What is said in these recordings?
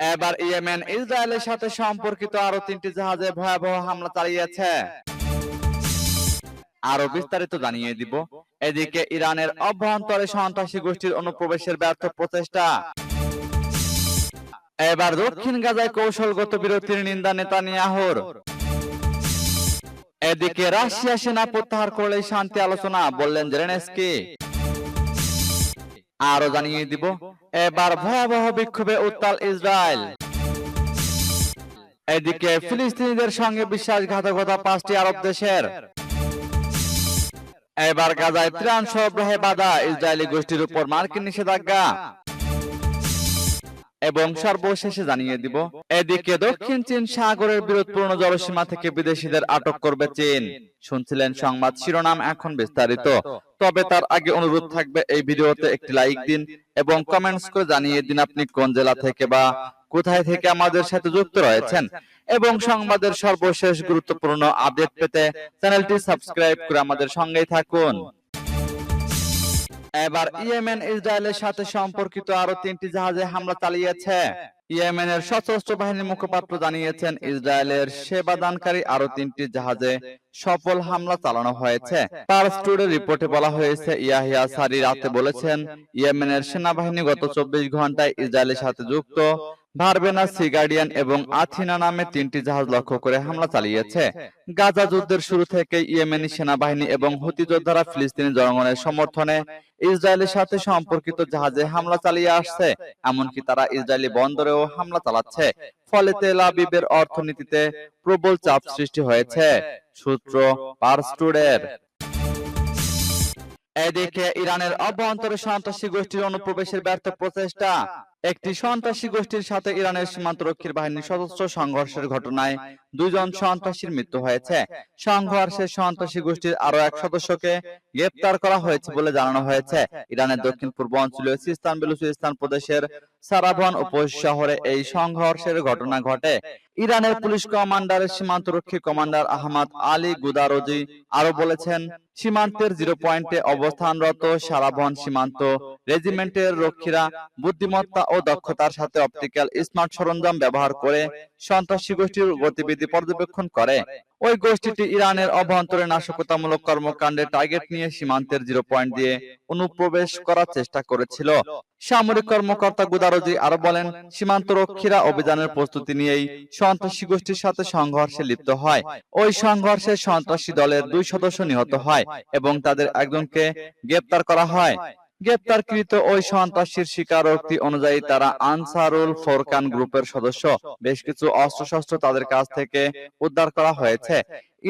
এবার ইয়েমেন ইসরায়েলের সাথে সম্পর্কিত আরও তিনটি জাহাজে ভয়াবহ হামলা চালিয়েছে। আরও বিস্তারিত জানিয়ে দিব। এদিকে ইরানের অভ্যন্তরে সন্ত্রাসী গোষ্ঠীর অনুপ্রবেশের ব্যর্থ প্রচেষ্টা। এবার দক্ষিণ গাজায় কৌশলগত বিরতির নিন্দা নেতানিয়াহুর। এদিকে রাশিয়া সেনা প্রত্যাহার করলেই শান্তি আলোচনা, বললেন জেলেনস্কি। আরও জানিয়ে দিব। এবার ভয়াবহ বিক্ষোভে উত্তাল ইসরায়েল। এদিকে ফিলিস্তিনিদের সঙ্গে বিশ্বাসঘাতকতা পাঁচটি আরব দেশের। এবার গাজায় ত্রাণ সরবরাহে বাধা ইসরায়েলি গোষ্ঠীর উপর মার্কিন নিষেধাজ্ঞা। এবং সর্বশেষে জানিয়ে দিব এদিকে দক্ষিণ চীন সাগরের বিরোধপূর্ণ জলসীমা থেকে বিদেশিদের আটক করবে চীন। শুনছিলেন সংবাদ শিরোনাম এখন বিস্তারিত। তবে তার আগে অনুরোধ থাকবে এই ভিডিওতে একটি লাইক দিন এবং কমেন্টস করে জানিয়ে দিন আপনি কোন জেলা থেকে বা কোথায় থেকে আমাদের সাথে যুক্ত রয়েছেন। এবং সংবাদের সর্বশেষ গুরুত্বপূর্ণ আপডেট পেতে চ্যানেলটি সাবস্ক্রাইব করে আমাদের সঙ্গেই থাকুন। এবার ইয়েমেন ইসরায়েলের সাথে সম্পর্কিত আরও তিনটি জাহাজে হামলা চালিয়েছে। ইয়েমেনের সশস্ত্র বাহিনীর মুখপাত্র জানিয়েছেন ইসরায়েলের সেবাদানকারী আরও তিনটি জাহাজে সফল হামলা চালানো হয়েছে। রিপোর্টে বলা হয়েছে ইয়াহিয়া সারি রাতে বলেছেন ইয়েমেনের সেনাবাহিনী গত চব্বিশ ঘন্টায় ইসরায়েলের সাথে যুক্ত। ভারবেনা সি গার্ডিয়ান এবং আথিনা নামে তিনটি জাহাজ লক্ষ্য করে হামলা চালিয়েছে। গাজা যুদ্ধের শুরু থেকে ইয়েমেনি সেনাবাহিনী এবং হুতি যোদ্ধারা ফিলিস্তিনি জনগণের সমর্থনে ইসরায়েলের সাথে সম্পর্কিত জাহাজে হামলা চালিয়ে আসছে। এমনকি তারা ইসরায়েলি বন্দরেও হামলা চালাচ্ছে। ফলে তেল আবিবের অর্থনীতিতে প্রবল চাপ সৃষ্টি হয়েছে। সূত্র পারস্টুডের। এদিকে ইরানের অভ্যন্তরে সন্ত্রাসী গোষ্ঠীর অনুপ্রবেশের ব্যর্থ প্রচেষ্টা। একটি সন্ত্রাসী গোষ্ঠীর সাথে ইরানের সীমান্তরক্ষী বাহিনীর সদস্য সংঘর্ষের ঘটনায় দুজন সন্ত্রাসীর মৃত্যু হয়েছে। সংঘর্ষে সন্ত্রাসী গোষ্ঠীর আরও এক সদস্যকে গ্রেপ্তার করা হয়েছে বলে জানানো হয়েছে। ইরানের দক্ষিণ পূর্ব অঞ্চলীয় সিস্তান বেলুচিস্তান প্রদেশের সারাভন উপশহরে এই সংঘর্ষের ঘটনা ঘটে। ইরানের পুলিশ কমান্ডারের সীমান্তরক্ষী কমান্ডার আহমদ আলী গুদারোজি আরও বলেছেন, সীমান্তের জিরো পয়েন্টে অবস্থানরত সারাভন সীমান্ত রেজিমেন্টের রক্ষীরা বুদ্ধিমত্তা ও দক্ষতার সাথে অপটিক্যাল স্মার্ট সরঞ্জাম ব্যবহার করে সন্ত্রাসী গোষ্ঠীর গতিবিধি পর্যবেক্ষণ করে। ওই গোষ্ঠীটি ইরানের অভ্যন্তরে নাশকতামূলক কর্মকাণ্ডে টার্গেট নিয়ে সীমান্তের জিরো পয়েন্ট দিয়ে অনুপ্রবেশ করার চেষ্টা করেছিল। সামরিক কর্মকর্তা গুদারজি আরও বলেন, সীমান্ত রক্ষীরা অভিযানের প্রস্তুতি নিয়েই সন্ত্রাসী গোষ্ঠীর সাথে সংঘর্ষে লিপ্ত হয়। ওই সংঘর্ষে সন্ত্রাসী দলের দুই সদস্য নিহত হয় এবং তাদের একজনকে গ্রেপ্তার করা হয়। গ্রেপ্তারকৃত ওই সন্ত্রাসীর স্বীকারোক্তি অনুযায়ী তারা আনসারুল ফোরকান গ্রুপের সদস্য। বেশ কিছু অস্ত্রশস্ত্র তাদের কাছ থেকে উদ্ধার করা হয়েছে।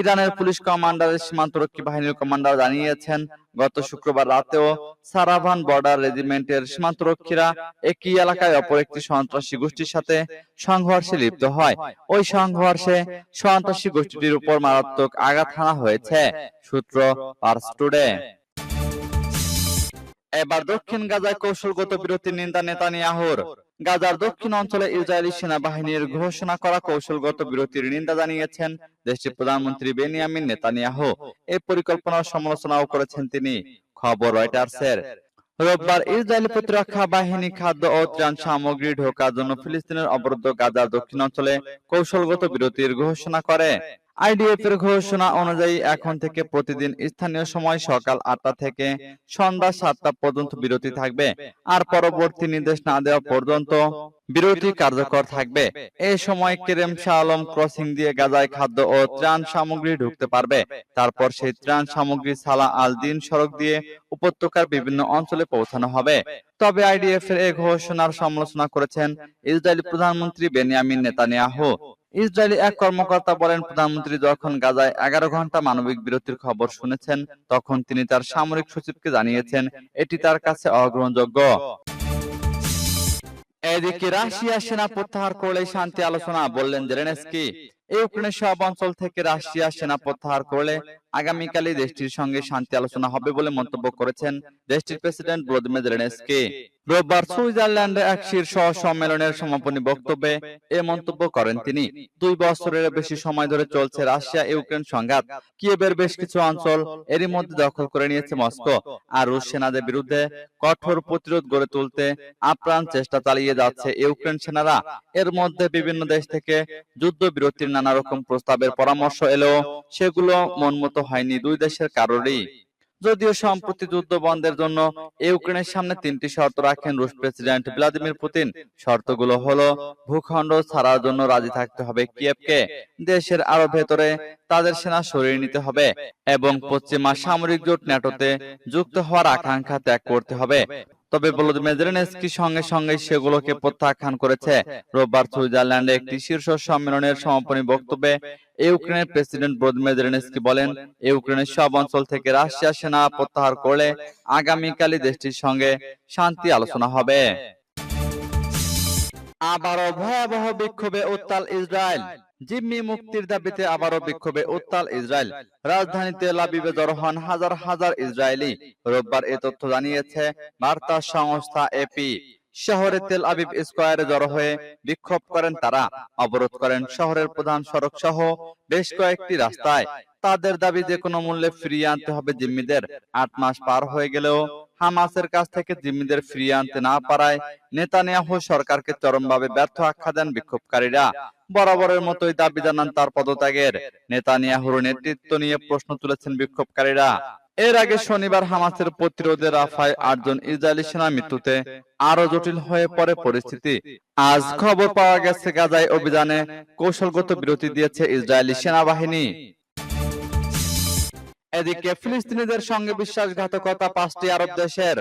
ইরানের পুলিশ কমান্ডারের সীমান্তরক্ষী বাহিনীর কমান্ডার জানিয়েছেন গত শুক্রবার রাতেও সারাভান বর্ডার রেজিমেন্টের সীমান্তরক্ষীরা একই এলাকায় অপর একটি সন্ত্রাসী গোষ্ঠীর সাথে সংঘর্ষে লিপ্ত হয়। ওই সংঘর্ষে সন্ত্রাসী গোষ্ঠীটির উপর মারাত্মক আঘাত হানা হয়েছে সূত্র পার্স টুডে। এবার দক্ষিণ গাজায় কৌশলগত বিরতির নিন্দা নেতানিয়াহুর। গাজার দক্ষিণ অঞ্চলে ইসরায়েলি সেনাবাহিনীর ঘোষণা করা কৌশলগত বিরতির নিন্দা জানিয়েছেন দেশটির প্রধানমন্ত্রী বেনিয়ামিন নেতানিয়াহু। এই পরিকল্পনার সমালোচনাও করেছেন তিনি। খবর রয়টার্সের। রোববার ইসরায়েলি প্রতিরক্ষা বাহিনী খাদ্য ও ত্রাণ সামগ্রী ঢোকার জন্য ফিলিস্তিনের অবরুদ্ধ গাজার দক্ষিণ অঞ্চলে কৌশলগত বিরতির ঘোষণা করে। আইডিএফ এর ঘোষণা অনুযায়ী এখন থেকে প্রতিদিন স্থানীয় সময় সকাল আটটা থেকে সন্ধ্যা সাতটা পর্যন্ত বিরতি থাকবে। আর পরবর্তী নির্দেশ না দেওয়া পর্যন্ত বিরতি কার্যকর থাকবে। এই সময় কেরেম শাহ আলম ক্রসিং দিয়ে গাজায় খাদ্য ও ত্রাণ সামগ্রী ঢুকতে পারবে। তারপর সেই ত্রাণ সামগ্রী সালা আল দিন সড়ক দিয়ে উপত্যকার বিভিন্ন অঞ্চলে পৌঁছানো হবে। তবে আইডিএফ এর এই ঘোষণার সমালোচনা করেছেন ইসরায়েলি প্রধানমন্ত্রী বেনিয়ামিন নেতানিয়াহু ইসরায়েলি এক কর্মকর্তা বলেন প্রধানমন্ত্রী যখন গাজায় এগারো ঘণ্টা মানবিক বিরতির খবর শুনেছেন তখন তিনি তার সামরিক সচিবকে জানিয়েছেন এটি তার কাছে অগ্রহণযোগ্য। এদিকে রাশিয়া সেনা প্রত্যাহার করলে শান্তি আলোচনা বললেন জেলেনেস্কি। ইউক্রেনের সব অঞ্চল থেকে রাশিয়া সেনা প্রত্যাহার করলে আগামীকালই দেশটির সঙ্গে শান্তি আলোচনা হবে বলে মন্তব্য করেছেন দেশটির প্রেসিডেন্ট ভলোদিমির জেলেনস্কি রোববার সুইজারল্যান্ডে এক শীর্ষ সম্মেলনের সমাপনী বক্তব্যে এ মন্তব্য করেন তিনি। দুই বছরের বেশি সময় ধরে চলছে রাশিয়া ইউক্রেন সংঘাত। কিয়েভের বেশ কিছু অঞ্চল এরই মধ্যে দখল করে নিয়েছে মস্কো। আর রুশ সেনাদের বিরুদ্ধে কঠোর প্রতিরোধ গড়ে তুলতে আপ্রাণ চেষ্টা চালিয়ে যাচ্ছে ইউক্রেন সেনারা। এর মধ্যে বিভিন্ন দেশ থেকে যুদ্ধবিরতির নানা রকম প্রস্তাবের পরামর্শ এলেও সেগুলো মনমতো হয়নি দুই দেশের কারোরই। যদিও সম্প্রতি যুদ্ধ বন্ধের জন্য ইউক্রেনের সামনে তিনটি শর্ত রাখেন রুশ প্রেসিডেন্ট ভ্লাদিমির পুতিন। শর্তগুলো হলো, ভূখণ্ড ছাড়ার জন্য রাজি থাকতে হবে কিয়েভকে, দেশের আরও ভেতরে তাদের সেনা সরিয়ে নিতে হবে এবং পশ্চিমা সামরিক জোট ন্যাটোতে যুক্ত হওয়ার আকাঙ্ক্ষা ত্যাগ করতে হবে। তবে ভলোদিমির জেলেনস্কি সঙ্গে সঙ্গে সেগুলোকে প্রত্যাখ্যান করেছে। রোববার সুইজারল্যান্ডে একটি শীর্ষ সম্মেলনের সমাপনী বক্তব্যে ইউক্রেনের প্রেসিডেন্ট ভলোদিমির জেলেনস্কি বলেন ইউক্রেনের সব অঞ্চল থেকে রাশিয়া সেনা প্রত্যাহার করলে আগামীকালই দেশটির সঙ্গে শান্তি আলোচনা হবে। আবারও ভয়াবহ বিক্ষোভে উত্তাল ইসরায়েল। জিম্মি মুক্তির দাবিতে আবারও বিক্ষোভে উত্তাল ইসরায়েল। রাজধানীতে লাবিবে জড়ো হন হাজার হাজার ইসরায়েলি। রোববার এ তথ্য জানিয়েছে বার্তা সংস্থা এপি শহরে তেল আবিব স্কোয়ারে জড়ো হয়ে বিক্ষোভ করেন তারা। অবরোধ করেন শহরের প্রধান সড়ক সহ বেশ কয়েকটি রাস্তায়। তাদের দাবি যে কোনো মূল্যে ফিরিয়ে আনতে হবে জিম্মিদের। আট মাস পার হয়ে গেলেও হামাসের কাছ থেকে জিম্মিদের ফিরিয়ে আনতে না পারায় নেতানিয়াহু সরকারকে চরমভাবে ব্যর্থ আখ্যা দেন বিক্ষোভকারীরা। বরাবরের মতোই দাবি জানান তার পদত্যাগের। নেতানিয়াহুর নেতৃত্ব নিয়ে প্রশ্ন তুলেছেন বিক্ষোভকারীরা। এর আগে শনিবার হামাসের প্রতিরোধে রাফায় আটজন ইসরায়েলি সেনা মৃত্যুতে আরও জটিল হয়ে পড়ে পরিস্থিতি। আজ খবর পাওয়া গেছে, গাজায় অভিযানে কৌশলগত বিরতি দিয়েছে ইসরায়েলি সেনাবাহিনী। এদিকে ফিলিস্তিনিদের সঙ্গে বিশ্বাসঘাতকতা পাঁচটি আরব দেশের।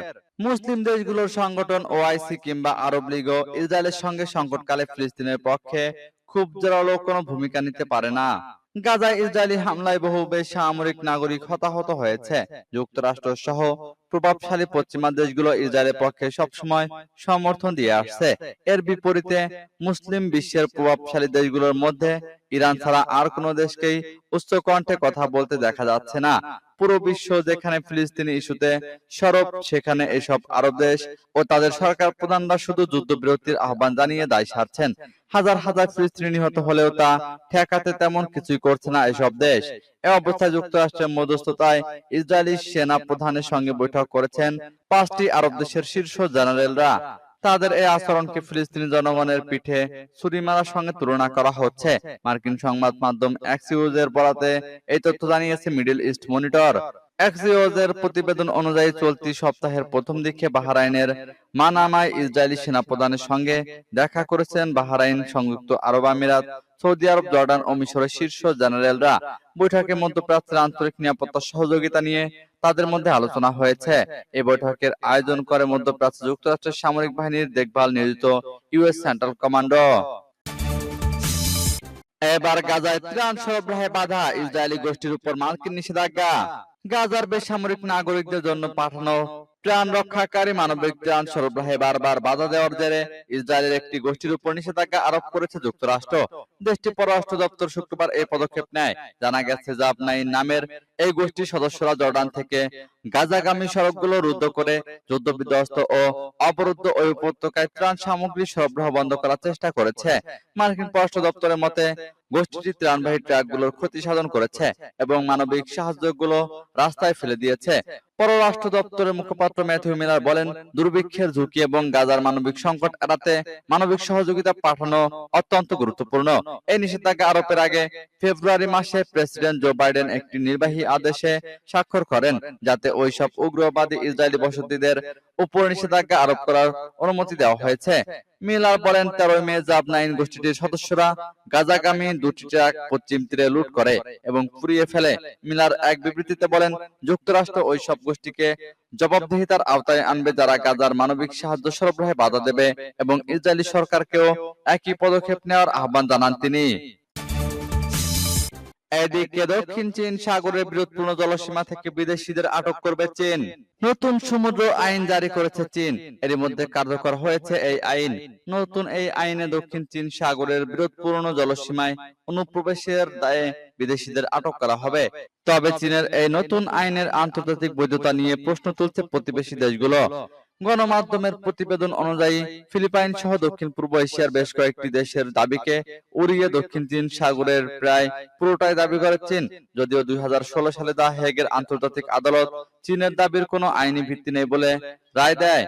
মুসলিম দেশগুলোর সংগঠন ওআইসি কিংবা আরব লীগও ইসরায়েলের সঙ্গে সংকটকালে ফিলিস্তিনের পক্ষে খুব জোরালো কোনো ভূমিকা নিতে পারে না। গাজায় ইসরায়েলি হামলায় বহু বেসামরিক নাগরিক হতাহত হয়েছে। যুক্তরাষ্ট্র সহ প্রভাবশালী পশ্চিমা দেশগুলো ইসরায়েলের পক্ষে সবসময় সমর্থন দিয়ে আসছে। এর বিপরীতে মুসলিম বিশ্বের প্রভাবশালী দেশগুলোর মধ্যে ইরান ছাড়া আর কোনো দেশকেই উচ্চ কণ্ঠে কথা বলতে দেখা যাচ্ছে না। পুরো বিশ্ব যেখানে ফিলিস্তিনি ইস্যুতে সরব, সেখানে এসব আরব দেশ ও তাদের সরকার প্রধানরা শুধু যুদ্ধবিরতির আহ্বান জানিয়ে দায় সারছেন। হাজার হাজার ফিলিস্তিনি নিহত হলেও তা ঠেকাতে তেমন কিছুই করছে না এসব দেশ। এ অবস্থায় যুক্তরাষ্ট্রের মধ্যস্থতায় ইসরায়েলি সেনা প্রধানের সঙ্গে বৈঠক করেছেন পাঁচটি আরব দেশের শীর্ষ জেনারেলরা। তাদের এই আচরণকে ফিলিস্তিনি জনগণের পিঠে ছুরি মারার সঙ্গে তুলনা করা হচ্ছে। মার্কিন সংবাদ মাধ্যম এক্সিউজের বরাতে এই তথ্য জানিয়েছে মিডল ইস্ট মনিটর এক্সিওজের প্রতিবেদন অনুযায়ী চলতি সপ্তাহের প্রথম দিকে বাহরাইনের মানামায় ইসরায়েলি সেনাপ্রধানের সঙ্গে দেখা করেছেন বাহরাইন সংযুক্ত আরব আমিরাত সৌদি আরব জর্ডান ও মিশরের শীর্ষ জেনারেলরা। বৈঠকে মধ্যপ্রাচ্যের আন্তরিক নিরাপত্তা সহযোগিতা নিয়ে তাদের মধ্যে আলোচনা হয়েছে। এই বৈঠকের আয়োজন করে মধ্যপ্রাচ্য যুক্তরাষ্ট্রের সামরিক বাহিনীর দেখভাল নিয়োজিত ইউএস সেন্ট্রাল কমান্ডো। এবার গাজায় ত্রাণ সরবরাহে বাধা। ইসরায়েলি গোষ্ঠীর উপর মার্কিন নিষেধাজ্ঞা। গাজার বেসামরিক নাগরিকদের জন্য পাঠানো ত্রাণ রক্ষাকারী মানবিক ত্রাণ সরবরাহে বারবার বাধা দেওয়ার জেরে ইসরায়েলের একটি গোষ্ঠীর উপর নিষেধাজ্ঞা আরোপ করেছে যুক্তরাষ্ট্র। দেশটির পররাষ্ট্র দপ্তর শুক্রবার এই পদক্ষেপ নেয়। জানা গেছে জাবনাইন নামের এই গোষ্ঠীর সদস্যরা জর্ডান থেকে গাজাগামী সড়কগুলো রুদ্ধ করে যুদ্ধ বিধ্বস্ত ও অবরুদ্ধ ওই উপত্যকায় ত্রাণ সামগ্রী সরবরাহ বন্ধ করার চেষ্টা করেছে। মার্কিন পররাষ্ট্র দপ্তরের মতে গোষ্ঠীটি ত্রাণবাহী ট্রাকগুলোর ক্ষতি সাধন করেছে এবং মানবিক সাহায্যগুলো রাস্তায় ফেলে দিয়েছে। পররাষ্ট্র দপ্তরের মুখপাত্র ম্যাথিউ মিলার বলেন, দুর্ভিক্ষের ঝুঁকি এবং গাজার মানবিক সংকট এড়াতে মানবিক সহযোগিতা পাঠানো অত্যন্ত গুরুত্বপূর্ণ। এই নিষেধাজ্ঞা আরোপের আগে ফেব্রুয়ারি মাসে প্রেসিডেন্ট জো বাইডেন একটি নির্বাহী আদেশে স্বাক্ষর করেন, যাতে ওইসব উগ্রবাদী ইসরায়েলি বসতিদের উপর নিষেধাজ্ঞা আরোপ করার অনুমতি দেওয়া হয়েছে। মিলার বলেন তেরোই মে জাব নাইন গোষ্ঠীটির সদস্যরা গাজাগামী দুটি ট্রাক পশ্চিম তীরে লুট করে এবং পুড়িয়ে ফেলে মিলার এক বিবৃতিতে বলেন যুক্তরাষ্ট্র ওই সব গোষ্ঠীকে জবাবদিহিতার আওতায় আনবে যারা গাজার মানবিক সাহায্য সরবরাহে বাধা দেবে এবং ইসরায়েলি সরকারকেও একই পদক্ষেপ নেওয়ার আহ্বান জানান তিনি। এদিকে দক্ষিণ চীন সাগরের বিরোধপূর্ণ জলসীমা থেকে বিদেশিদের আটক করবে চীন। নতুন সমুদ্র আইন জারি করেছে চীন। এর মধ্যে কার্যকর হয়েছে এই আইন। নতুন এই আইনে দক্ষিণ চীন সাগরের বিরোধপূর্ণ জলসীমায় অনুপ্রবেশের দায়ে বিদেশিদের আটক করা হবে। তবে চীনের এই নতুন আইনের আন্তর্জাতিক বৈধতা নিয়ে প্রশ্ন তুলছে প্রতিবেশী দেশগুলো। গণমাধ্যমের প্রতিবেদন অনুযায়ী ফিলিপাইন সহ দক্ষিণ পূর্ব এশিয়ার বেশ কয়েকটি দেশের দাবিকে উড়িয়ে দক্ষিণ চীন সাগরের প্রায় পুরোটাই দাবি করে চীন। যদিও দুই হাজার ষোলো সালে দা হেগের আন্তর্জাতিক আদালত চীনের দাবির কোনো আইনি ভিত্তি নেই বলে রায় দেয়।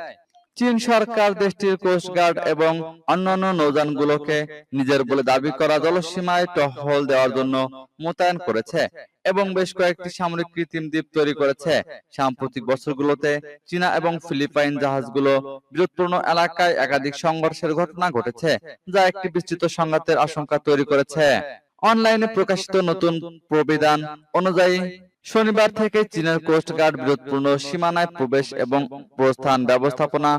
চীন সরকার, দেশটির কোস্টগার্ড এবং অন্যান্য নৌযানগুলোকে নিজের বলে দাবি করা জলসীমায় টহল দেওয়ার জন্য মোতায়েন করেছে এবং বেশ কয়েকটি সামরিক কৃত্রিম দ্বীপ তৈরি করেছে। সাম্প্রতিক বছরগুলোতে চীনা এবং ফিলিপাইন জাহাজগুলো বিরোধপূর্ণ এলাকায় একাধিক সংঘর্ষের ঘটনা ঘটেছে, যা একটি বিস্তৃত সংঘাতের আশঙ্কা তৈরি করেছে। অনলাইনে প্রকাশিত নতুন প্রবিধান অনুযায়ী শনিবার থেকে চীনের কোস্টগার্ড বিরোধপূর্ণ সীমানায় প্রবেশ এবং প্রস্থান ব্যবস্থাপনা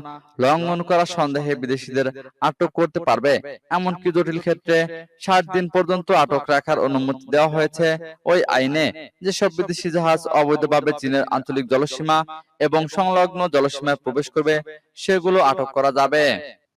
লঙ্ঘন করা সন্দেহে বিদেশিদের আটক করতে পারবে। এমনকি জটিল ক্ষেত্রে ষাট দিন পর্যন্ত আটক রাখার অনুমতি দেওয়া হয়েছে ওই আইনে। যেসব বিদেশি জাহাজ অবৈধভাবে চীনের আঞ্চলিক জলসীমা এবং সংলগ্ন জলসীমায় প্রবেশ করবে, সেগুলো আটক করা যাবে।